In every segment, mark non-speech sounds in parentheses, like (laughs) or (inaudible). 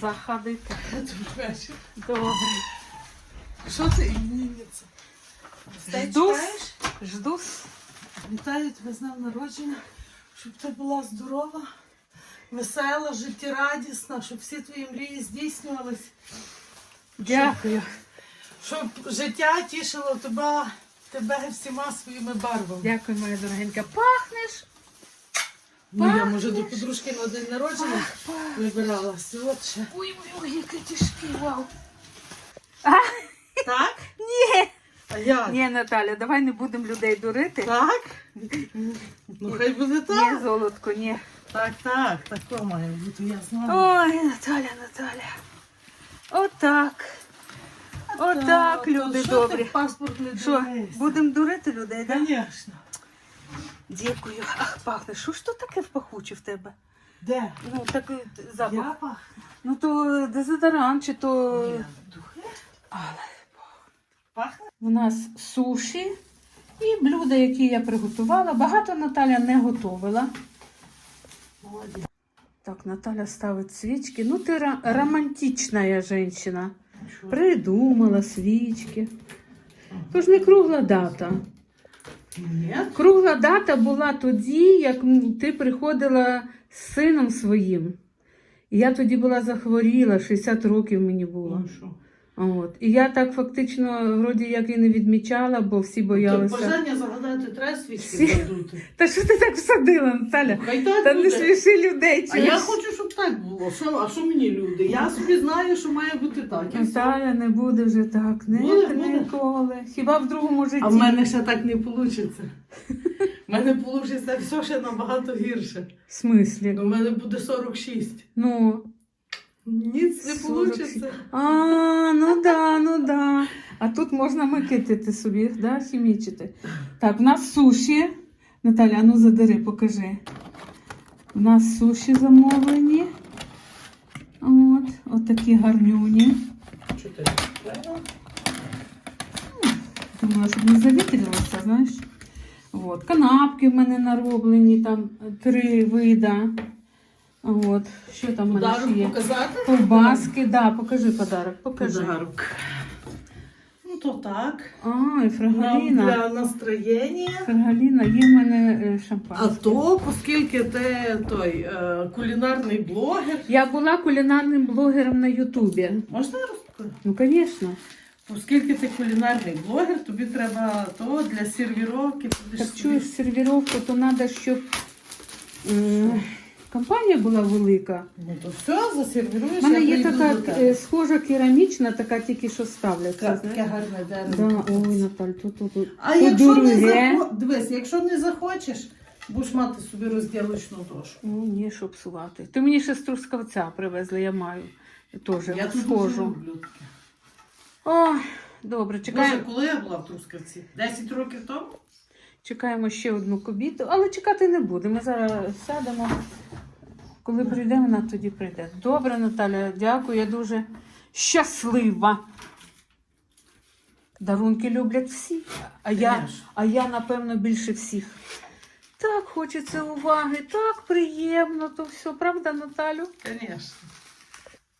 заходити. Добре. Що ти іменинниця? Гостей Жду. Вітаю тебе з днем народження, щоб ти була здорова, весела, життєрадісна, щоб всі твої мрії здійснювались, Дякую. щоб життя тішило тебе, тебе всіма своїми барвами. Дякую, моя дорогенька. Пахнеш? Ну, я може до подружки на день народження вибиралася. От ще. Ой, ой, ой, який тяжкий, вау. Так? Ні. А як? Ні, Наталя, давай не будемо людей дурити. Так? Ну хай буде Ні, так. золотко, ні. Так, так, так то має бути, я знаю. Ой, Наталя, Наталя. Отак. Отак, люди що добрі. ти паспорт не Що, будемо дурити людей, так? Звісно. Дякую. Ах, пахне. Що ж то таке пахуче в тебе? Де? Ну, такий запах. Я пахну. Ну, то дезодорант, чи то. Духи? Але Пахне? У нас суші і блюда, які я приготувала. Багато Наталя не готувала. Молодець. Так, Наталя ставить свічки. Ну, ти романтична жінка. Придумала свічки. Тож не кругла дата. Ні? Кругла дата була тоді, як ти приходила з сином своїм. І я тоді була захворіла, 60 років мені було. Ну що? От. І я так фактично, вроді як і не відмічала, бо всі То боялися. бажання загадати треба свічки задути. (laughs) Та що ти так всадила, Наталя? Хай так Та не буде. сміши людей. А чуєш? я хочу, щоб так було. Що, а що мені люди? Я собі знаю, що має бути так. і все. Наталя, не буде вже так. Не, Буде, буде. ніколи. Хіба в другому житті. А в мене ще так не вийде. У мене вийде все ще набагато гірше. В смислі? У мене буде 46. Ну. Ніц не вийде. А, ну да, ну да. А тут можна макетити собі, да, хімічити. Так, в нас суші. Наталя, ну задери, покажи. У нас суші замовлені. От, от такі гарнюні. Чотири. Думала, щоб не завітрилося, знаєш. От, канапки в мене нароблені, там три вида. От, що там в мене ще є? показати? Ковбаски, да, покажи подарок, покажи. Подарок. Ну то так. А, і Нам фрагаліна. для настроєння. Фрагаліна, є в мене е, А шампанське. то, оскільки ти той е, кулінарний блогер, Я була кулінарним блогером на Ютубі. можна я? Ну, звісно. Оскільки ти кулінарний блогер, тобі треба то для сервіровки. будеш Так собі- чуєш сервіровку, то треба, щоб е, компанія була велика. Ну то все, засервіруєш. У мене є така е, схожа керамічна, така тільки що ставляться. Таке знаєш. гарне дерево. Да, ой, Наталь, тут, тут, тут. А якщо не захо... дивись, якщо не захочеш, будеш мати собі розділочну дошку. Ну, ні, щоб псувати. Ти мені ще з Трускавця привезли, я маю. Теж Я схожу. люблю таке. Ой, добре, Боже, чекаємо, коли я була в Трускавці? 10 років тому? Чекаємо ще одну кобіту, але чекати не будемо. Ми зараз сядемо. Коли прийде, вона тоді прийде. Добре, Наталя, дякую, я дуже щаслива. Дарунки люблять всі, а я, а я, напевно, більше всіх. Так хочеться уваги, так приємно, то все, правда, Наталю? Звісно.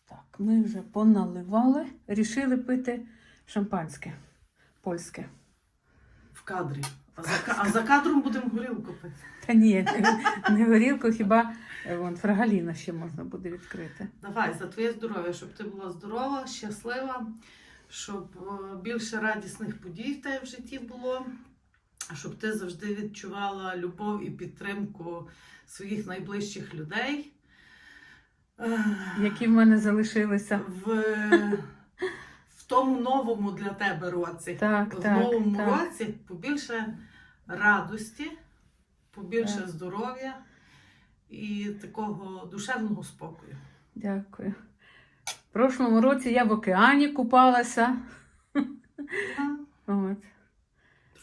Так, ми вже поналивали, рішили пити шампанське польське. В кадрі. А за, а за кадром будемо горілку пити. Та ні, не, горілку, хіба е, вон, фрагаліна ще можна буде відкрити. Давай за твоє здоров'я, щоб ти була здорова, щаслива, щоб е, більше радісних подій в тебе в житті було, щоб ти завжди відчувала любов і підтримку своїх найближчих людей. Які в мене залишилися. В, в тому новому для тебе році. Так, в так, новому так. році побільше радості, побільше Так. здоров'я і такого душевного спокою. Дякую. В прошлому році я в океані купалася. От.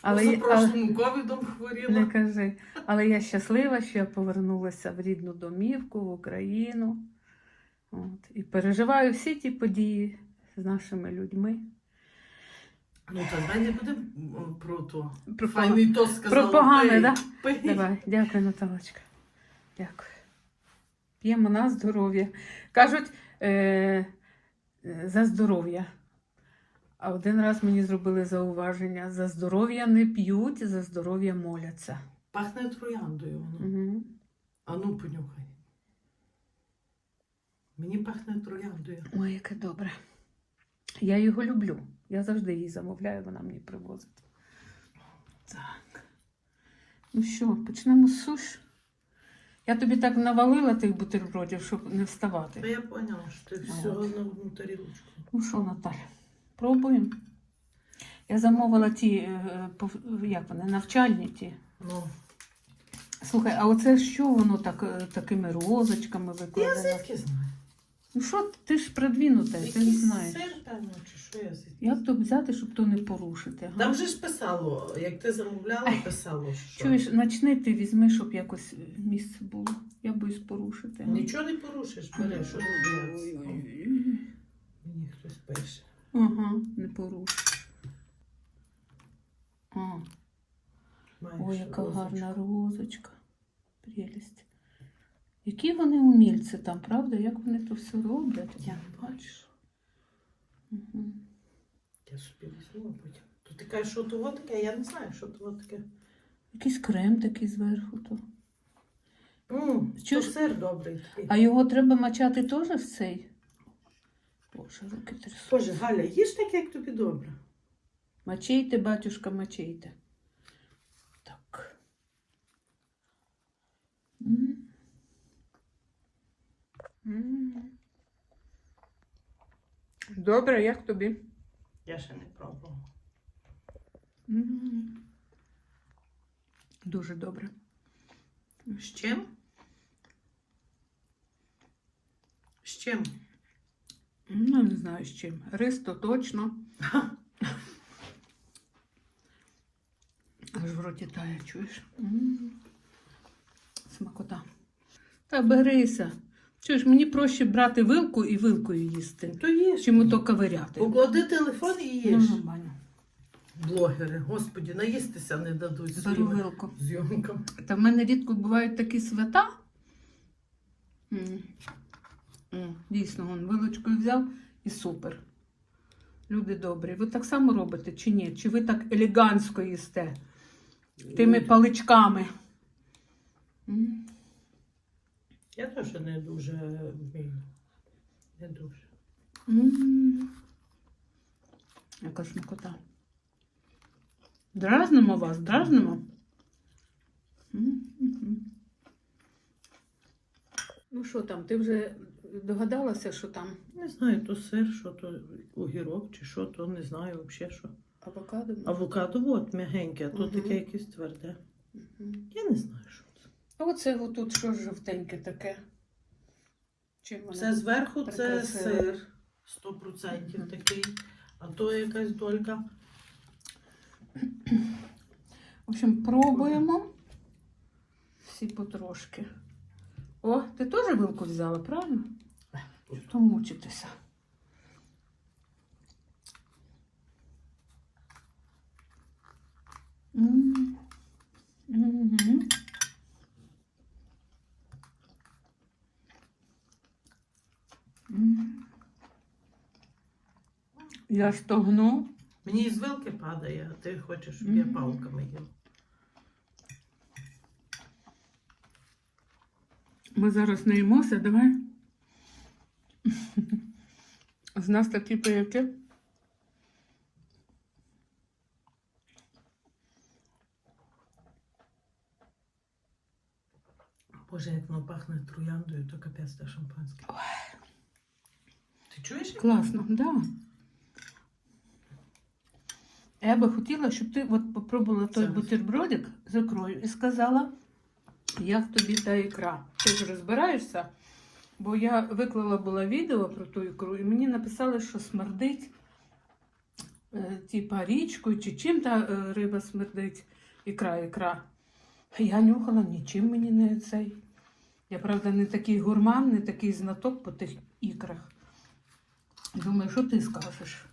Але за прошлим ковідом Не кажи. Але я щаслива, що я повернулася в рідну домівку, в Україну. От. І переживаю всі ті події з нашими людьми. Ну, та давай не будемо про то. Про Файний то сказала. про погане, пий, да? Давай, дякую, Наталочка. Дякую. П'ємо на здоров'я. Кажуть, е, за здоров'я. А один раз мені зробили зауваження: за здоров'я не п'ють, за здоров'я моляться. Пахне трояндою воно. Угу. А ну понюхай. Мені пахне трояндою. Ой, яке добре. Я його люблю. Я завжди її замовляю, вона мені привозить. Так. Ну що, почнемо з суш. Я тобі так навалила тих бутербродів, щоб не Та вставати. я поняла, що ти всього на одну тарілочку. Ну що, Наталя, пробуємо. Я замовила ті, е, як вони, навчальні ті. Ну, Слухай, а оце що воно так, е, такими розочками я викладено? звідки знаю. Ну що, ти ж продвинута, ти Якийсь знаєш. сир, чи що я? Як то взяти, щоб то не порушити? га? Там же ж писало, як ти замовляла, писало, що. Чуєш, начни ти візьми, щоб якось е, місце було. Я боюсь порушити. га? Нічого не порушиш, бери, що. Ой-ой-ой. Мені хтось пише. Ага, не порушиш. А, Маєш ой, яка розочку. гарна розочка. Прелість. Які вони умільці там, правда? Як вони то все роблять? Я не бачиш. Угу. Я собі візьму потім. То ти кажеш, що того таке, я не знаю, що того таке. Якийсь крем такий зверху. То. Чуєш? то сир добрий. А його треба мачати теж в цей? Боже, руки трясуть. Боже, Галя, їж так, як тобі добре. Мачейте, батюшка, мачейте. Так. М. М. Добре, як тобі? Я ще не пробувала. Дуже добре. З чим? З чим? Ну, не знаю з чим. Рис то точно. (laughs) Аж в роті тає, чуєш? Смакота. Та берися. Чуєш, мені проще брати вилку і вилкою їсти, То їж. чим ото ковиряти. Поклади телефон і Ну, нормально. Блогери, господі, наїстися не дадуть Беру своїми вилку. зйомками. Та в мене рідко бувають такі свята. М. М, Дійсно, он вилочкою взяв і супер. Люди добрі. Ви так само робите чи ні? Чи ви так елегантсько їсте? Тими паличками. М. Я теж не дуже вмію. Не дуже. М. Яка смакота. Дразнимо вас, дразнимо. Ну що там, ти вже догадалася, що там Не знаю, то сир, що то огірок чи що, то не знаю взагалі що. авокадо? Авокадо от м'ягеньке, а то Мгм. таке якесь тверде. Мгм. Я не знаю, що оце отут що ж жовтеньке таке? Чим воно? Це зверху це прикрасили? сир 100% такий, а то якась долька. В общем, пробуємо всі потрошки. О, ти теж вилку взяла, правильно? То мучитися. М. Мгм. Я стогну. Мені із вилки падає, а ти хочеш, щоб я палками їла. Ми зараз наїмося, давай. З нас такі пияки. Боже, як воно пахне трояндою, то капець та шампанське. Ти чуєш? Класно, да. Я би хотіла, щоб ти от попробувала той бутербродик з ікрою і сказала, як тобі та ікра. Ти ж розбираєшся, бо я виклала була відео про ту ікру, і мені написали, що смердить е, типа річкою чи чим та е, риба смердить, ікра, ікра. Я нюхала, нічим мені не цей. Я, правда, не такий гурман, не такий знаток по тих ікрах. Думаю, що ти скажеш?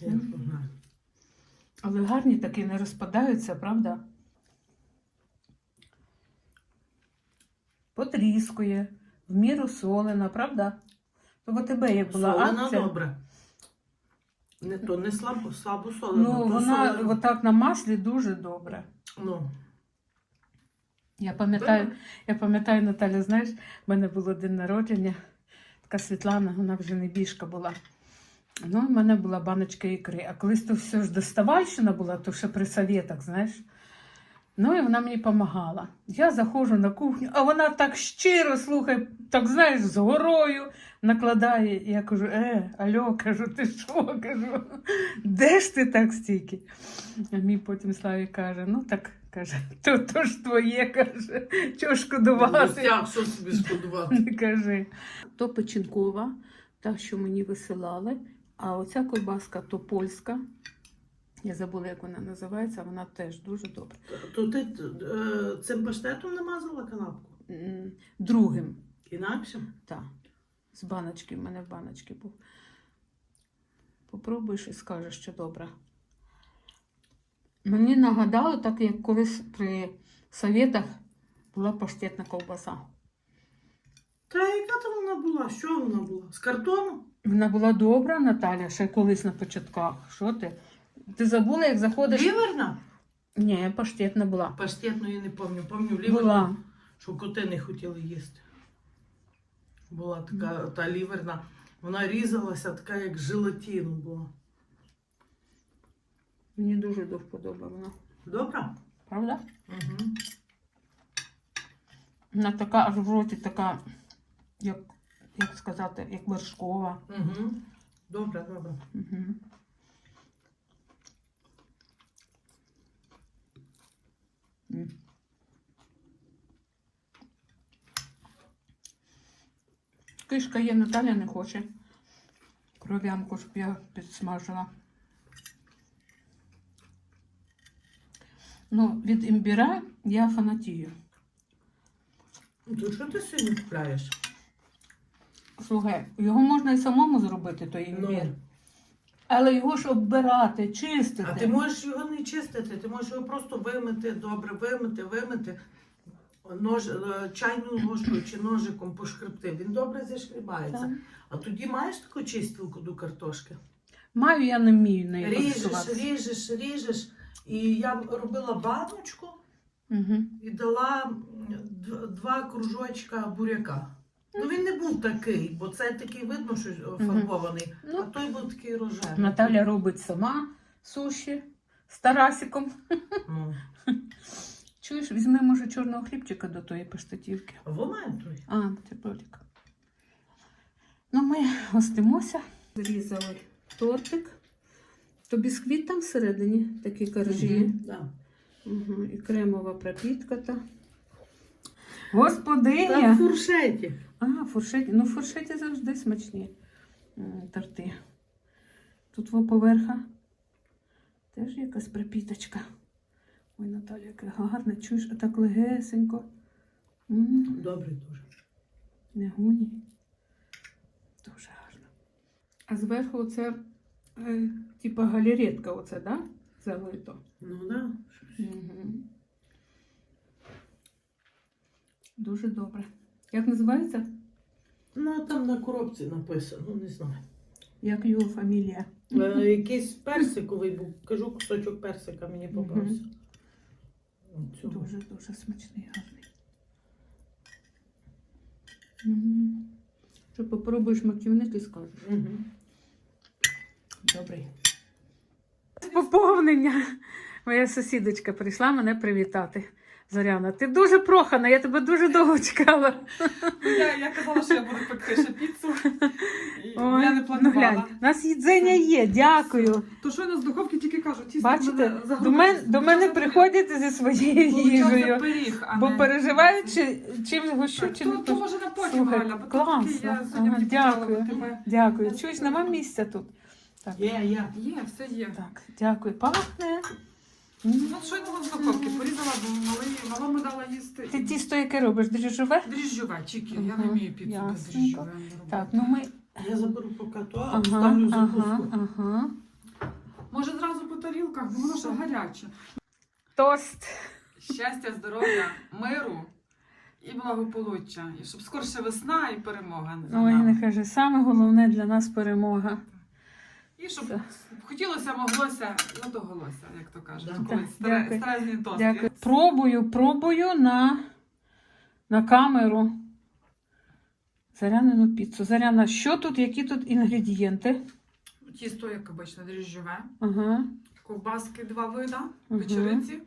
Я не знаю. Але гарні такі не розпадаються, правда? Потріскує, в міру солена, правда? То в тебе як була Солена акція. добре. Не то не слабо, слабо солено. Ну, вона солено. отак на маслі дуже добре. Ну, Я пам'ятаю, я пам'ятаю, Наталя, знаєш, в мене було день народження, така Світлана, вона вже не біжка була. Ну, в мене була баночка ікри. А колись то все ж доставальщина була, то ще при совєтах, знаєш. Ну, і вона мені допомагала. Я заходжу на кухню, а вона так щиро, слухай, так знаєш, з горою накладає. Я кажу, е, алло, (laughs) кажу, ти що? кажу, де ж ти так стільки? А мій потім Славі каже: ну так каже, (laughs) то, то ж твоє, каже, чого шкодувати? Гостях, що собі шкодувати? Не кажи. То печінкова, та, що мені висилали. А оця ковбаска то польська. Я забула, як вона називається, вона теж дуже добра. То ти е, цим паштетом намазала канапку? Другим, Інакше? так. З баночки, в мене в баночці був. Попробуєш і скажеш, що добре. Мені нагадало, так як колись при совєтах була паштетна ковбаса. Та яка там вона була? Що вона була? З картону? Вона була добра, Наталя, ще колись на початках. Що ти? Ти забула, як заходиш? Ліверна? Ні, паштетна була. Паштетну я не пам'ятаю. Пам'ятаю ліверну, Була. що коти не хотіли їсти. Була така та ліверна. Вона різалася така, як желатину була. Мені дуже до вподоби вона. Добра? Правда? Угу. Вона така аж в роті така, як, як сказати, як вершкова. Угу. Добре, добре. Угу. Кишка є, Наталя не хоче. Кров'янку, щоб я підсмажила. Ну, від імбіра я фанатію. То що ти сьогодні купляєш? Слухай, його можна і самому зробити, той імбір. Ну. Але його ж оббирати, чистити. А ти можеш його не чистити, ти можеш його просто вимити, добре, вимити, вимити. Нож, е, чайною ложкою чи ножиком пошкребти. Він добре зішкрібається. А тоді маєш таку чистілку до картошки? Маю, я не вмію нею Ріжеш, ріжеш, ріжеш. І я робила баночку Угу. і дала два кружочка буряка. Ну він не був такий, бо це такий видно, що е, фарбований, а Ну, той був такий рожевий. Наталя робить сама суші з Тарасиком. Ну, (laughs) Чуєш, візьми, може, чорного хлібчика до тої паштатівки. вона той. А, це. Ну, ми гостимося. Зрізали тортик. То бісквіт там всередині, такі коржі. Мгм, да. Угу. І кремова пропітка та. Та в фуршеті. А, фуршеті. Ну, фуршеті завжди смачні м, торти. Тут во поверха теж якась пропіточка. Ой, Наталя, яке гарне, чуєш, а так легесенько. Добре дуже. Не гуні. Дуже гарно. А зверху оце, е, типа галеретка, оце, да? Залито. Ну да. Угу. Дуже добре. Як називається? Ну там на коробці написано, ну не знаю. Як його фамілія? Е, якийсь персиковий був. Кажу, кусочок персика мені попався. Цього. Дуже дуже смачний, гарний. М. Що попробуєш маківник і скажеш. Мгм. Добрий. Поповнення. Моя сусідочка прийшла мене привітати. Зоряна, ти дуже прохана, я тебе дуже довго чекала. Я, я казала, що я буду пекти ще піцу. Ой, я не ну планувала. глянь, у нас їдзення є, дякую. То що щойно з духовки тільки кажу, тісто Бачите, до мене, до мене приходять зі своєю їжею, пиріг, а бо не- переживають, чи, чим гощу, чи не то може на потім, Галя, бо я сьогодні Ага, дякую. тебе. Дякую. Чуєш, нема місця тут. Є, є. Є, все є. Так, дякую. Пахне. Ну, щойно з духовки порізала, бо малий, малому дала їсти. Ти тісто яке робиш? Дріжджове? Дріжджове, чіки, я не вмію піцу без дріжджове. Так, ну ми. Я заберу поки то, а Ага, ставлю закуску. ага. Може зразу по тарілках, бо воно ще гаряче. Тост. Щастя, здоров'я, миру і благополуччя, і щоб скорше весна і перемога. за Ой, нами. не каже, саме головне для нас перемога. І щоб Все. хотілося, моглося, задоголося, як то кажуть. Да. Колись дякую. старезні тости. Дякую. Пробую, пробую на, на камеру. Зарянину піцу. Заряна, що тут, які тут інгредієнти? Тісто, як обично, дріжджове. Ага. Ковбаски два вида, Мгм. вечериці.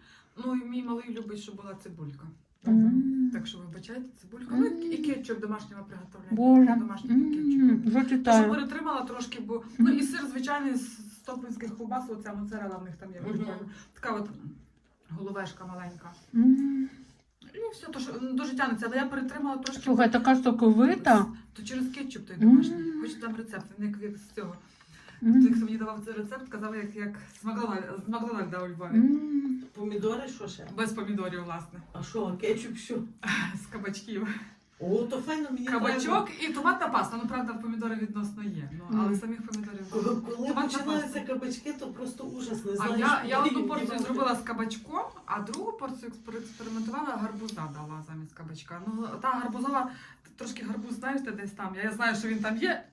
Ну і мій малий любить, щоб була цибулька. М. Так що вибачайте, цибулька. Ну і- і кетчуп домашнього приготовлення. Боже. Домашнього М, кетчупу. Вже То, що перетримала трошки, бо ну і сир звичайний з стопинських ковбас, оця моцарела в них там є. Мгм. Така от головешка маленька. М. І все, то що м, дуже тянеться, але я перетримала трошки. Слухай, така соковита. То через кетчуп той домашній. Мгм. Хоч там рецепт, він як, як з цього. М. Той, хто мені давав цей рецепт, казав, як, як з Макдональда, з у Львові. М. Помідори, що ще? Без помідорів, власне. А що, кетчуп, що? З кабачків. О, то файно мені треба. Кабачок і томатна паста. Ну, правда, помідори відносно є. Ну, але Мгм. самих помідорів. Коли, починаються кабачки, то просто ужас, не А я, я (laughs) одну порцію зробила з кабачком, а другу порцію експериментувала, гарбуза дала замість кабачка. Ну, та гарбузова, трошки гарбуз, знаєш, де десь там. Я знаю, що він там є,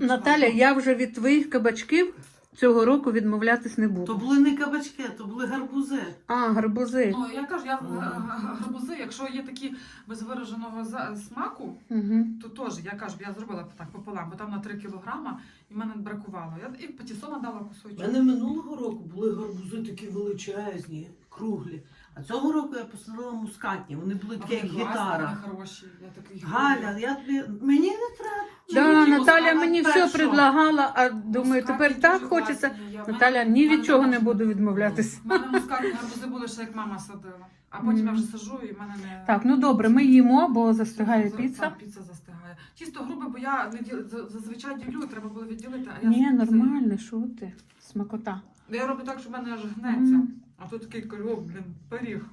Наталя, я вже від твоїх кабачків цього року відмовлятись не буду. То були не кабачки, то були гарбузи. А, гарбузи. Ну, я кажу, я га- гарбузи, якщо є такі без вираженого смаку, Угу. то теж я кажу, я зробила так пополам, бо там на 3 кілограма і мене бракувало. Я і патісона дала У кусочок. мене минулого року були гарбузи такі величезні, круглі. А цього року я посадила мускатні. Вони були такі, як гітара. хороші. Я такий Галя, я тобі. Мені не треба. Да, Наталя мені першого. все предлагала, а думаю, Мускатні тепер так дуже хочеться. класні. Я- в Наталя, ні в мене від чого не буду відмовлятись. У мене мускатні гарбузи були ще як мама садила. А потім я вже сажу і в мене не. Так, ну добре, ми їмо, бо застигає За- піца. так, піца застигає. Чисто грубо, бо я не діл... за- зазвичай ділю, треба було відділити, а я Ні, нормально, що ти? Смакота. Я роблю так, що в мене аж гнеться. М. А тут такий кажу, о, блін, пиріг.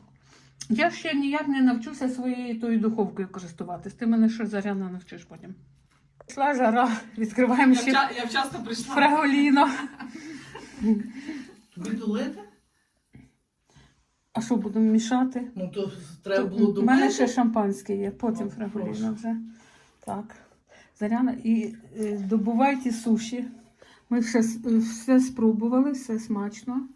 Я ще ніяк не навчуся своєю тою духовкою користуватись. Ти мене що заряно навчиш потім. Пішла жара, (laughs) відкриваємо Я, ще вча... я вчасно прийшла. фраголіно. (laughs) Тобі долити? А що будемо мішати? Ну то треба було У мене ще шампанське є, потім Ну, фраголіно прошу. вже. Так. Заряна, і е, добувайте суші. Ми все, е, все спробували, все смачно.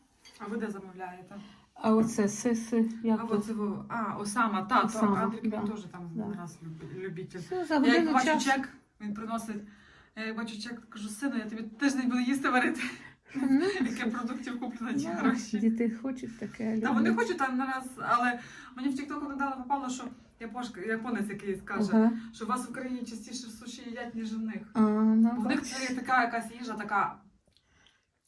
А ви де замовляєте? А оце сиси, як А, то? оце ви... а Осама, та, Осама, то Андрік да. він теж там Да. раз люб- любитель. Все, за Я як годину бачу часу. чек, він приносить. Я як бачу чек, кажу, сину, я тобі тиждень буду їсти варити. Ну, (laughs) Яке продуктів куплю на ті гроші. Діти хочуть таке. Та вони люблять. хочуть там нараз, але мені в Тіктоку недавно попало, що япошка, японець якийсь каже, Ага. що у вас в Україні частіше суші їдять, ніж у них. А, ну, Бо в них бачиш. це така якась їжа, така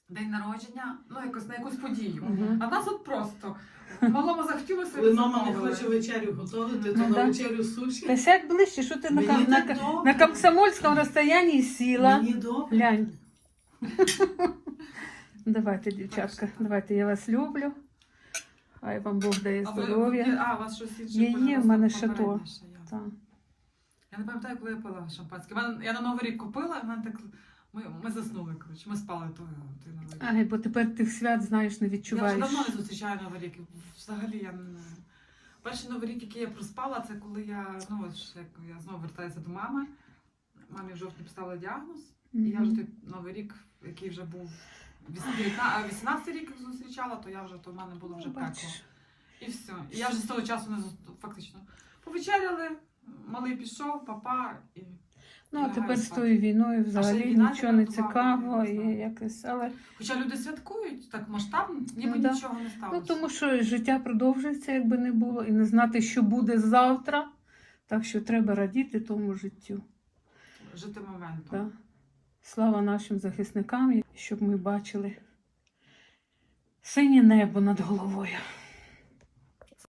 день народження, ну якось на якусь подію. Мгм. А в нас от просто малому захотілося. Коли мама не замовили. хоче вечерю готувати, то Ну, на вечерю суші. Та сядь ближче, що ти на, Мені на, так добре. на комсомольському розстоянні сіла. Мені добре. Глянь. (laughs) Давайте, дівчатка, давайте, я вас люблю. Хай вам Бог дає А ви- здоров'я. А, у вас щось інше. Є, буде, є, у вас в мене ще то. Я не пам'ятаю, коли я пила шампанське. В мене- Я на Новий рік купила, і в мене так. Ми, ми заснули, коротше, ми спали той, той Новий рік. Ай, бо тепер тих свят, знаєш, не Я вже давно не зустрічаю Новий рік. Взагалі я не. Перший новий рік, який я проспала, це коли я ну от ж як я знову вертаюся до мами. Мамі в жовтні поставили діагноз. І я вже той новий рік, який вже був 18 рік зустрічала, то я вже то в мене було вже Ну, пекло. І все. І я вже з того часу не зу- фактично повечеряли, малий пішов, папа і. Ну, а тепер з тою війною взагалі війна нічого не тепер цікаво і не але Хоча люди святкують так масштабно, ніби Ну, да. нічого не сталося. ну тому що життя продовжується, якби не було, і не знати, що буде завтра. Так що треба радіти тому життю. Жити моментом. Да. Слава нашим захисникам, щоб ми бачили синє небо над головою.